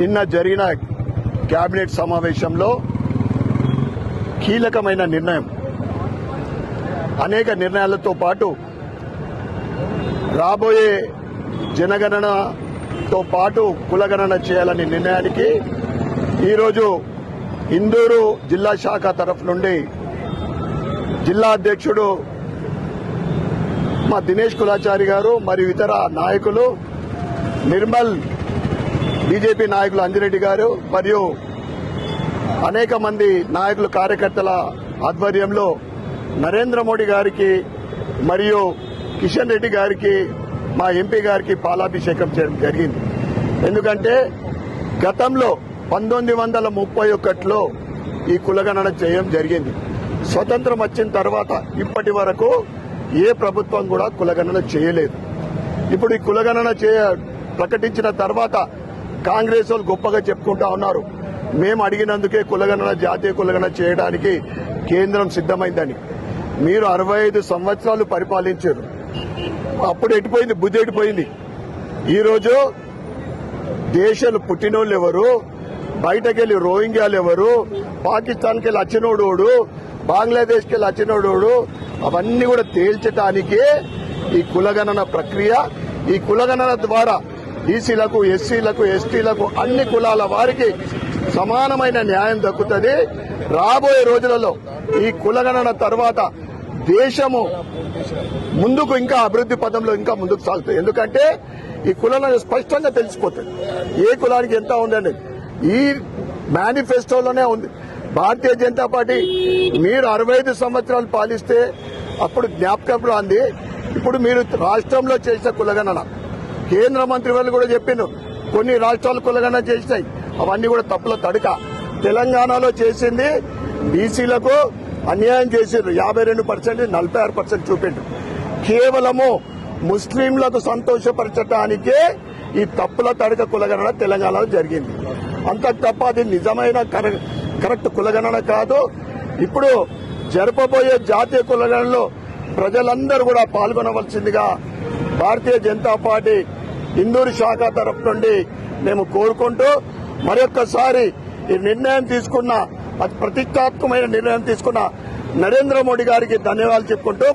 నిన్న జరిగిన కేబినెట్ సమావేశంలో కీలకమైన నిర్ణయం. అనేక నిర్ణయాలతో పాటు రాబోయే జనగణనతో పాటు కులగణన చేయాలనే నిర్ణయానికి ఈరోజు ఇందూరు జిల్లా శాఖ తరఫు నుండి జిల్లా అధ్యక్షుడు మా దినేష్ కులాచారి గారు మరియు ఇతర నాయకులు నిర్మల్ బీజేపీ నాయకులు అంజిరెడ్డి గారు మరియు అనేక మంది నాయకులు కార్యకర్తల ఆధ్వర్యంలో నరేంద్ర మోడీ గారికి మరియు కిషన్ రెడ్డి గారికి మా ఎంపీ గారికి పాలాభిషేకం చేయడం జరిగింది. ఎందుకంటే గతంలో పంతొమ్మిది వందల ముప్పై ఒకటిలో ఈ కులగణన చేయడం జరిగింది. స్వతంత్రం వచ్చిన తర్వాత ఇప్పటి వరకు ఏ ప్రభుత్వం కూడా కులగణన చేయలేదు. ఇప్పుడు ఈ కులగణన చేయ ప్రకటించిన తర్వాత కాంగ్రెస్ వాళ్ళు గొప్పగా చెప్పుకుంటా ఉన్నారు. మేము అడిగినందుకే కులగణన జాతీయ కులగణన చేయడానికి కేంద్రం సిద్దమైందని మీరు అరవై ఐదు సంవత్సరాలు పరిపాలించారు. అప్పుడు ఎటుపోయింది? బుద్ధి ఎటుపోయింది? ఈరోజు దేశాలు పుట్టినోళ్ళు ఎవరు? బయటకెళ్ళి రోహింగ్యాలు ఎవరు? పాకిస్తాన్కి వెళ్ళి బంగ్లాదేశ్కి వెళ్ళి అవన్నీ కూడా తేల్చటానికే ఈ కులగణన ప్రక్రియ ఈ కులగణన ద్వారా బీసీలకు ఎస్సీలకు ఎస్టీలకు అన్ని కులాల వారికి సమానమైన న్యాయం దక్కుతుంది. రాబోయే రోజులలో ఈ కులగణన తర్వాత దేశము ముందుకు ఇంకా అభివృద్ధి పదంలో ఇంకా ముందుకు సాగుతుంది. ఎందుకంటే ఈ కులాలను స్పష్టంగా తెలిసిపోతుంది. ఏ కులానికి ఎంత ఉందండి ఈ మేనిఫెస్టోలోనే ఉంది. భారతీయ జనతా పార్టీ మీరు అరవై ఐదు సంవత్సరాలు పాలిస్తే అప్పుడు జ్ఞాపకంలో అంది ఇప్పుడు మీరు రాష్ట్రంలో చేసిన కులగణన కేంద్ర మంత్రి వాళ్ళు కూడా చెప్పిండు కొన్ని రాష్ట్రాలు కులగణన చేసినాయి. అవన్నీ కూడా తప్పుల తడక. తెలంగాణలో చేసింది బీసీలకు అన్యాయం చేసిండ్రు. యాభై రెండు పర్సెంట్ నలభై ఆరు పర్సెంట్ చూపిండు కేవలము ముస్లింలకు సంతోషపరచటానికే ఈ తప్పుల తడక కులగణన తెలంగాణలో జరిగింది. అంతకు తప్ప అది నిజమైన కరెక్ట్ కులగణన కాదు. ఇప్పుడు జరపబోయే జాతీయ కులగణనలో ప్రజలందరూ కూడా పాల్గొనవలసిందిగా భారతీయ జనతా పార్టీ ఇందూరు శాఖ తరఫు నుండి మేము కోరుకుంటూ మరొక్కసారి ఈ నిర్ణయం తీసుకున్న ప్రతిష్టాత్మకమైన నిర్ణయం తీసుకున్న నరేంద్ర మోడీ గారికి ధన్యవాదాలు చెప్పుకుంటూ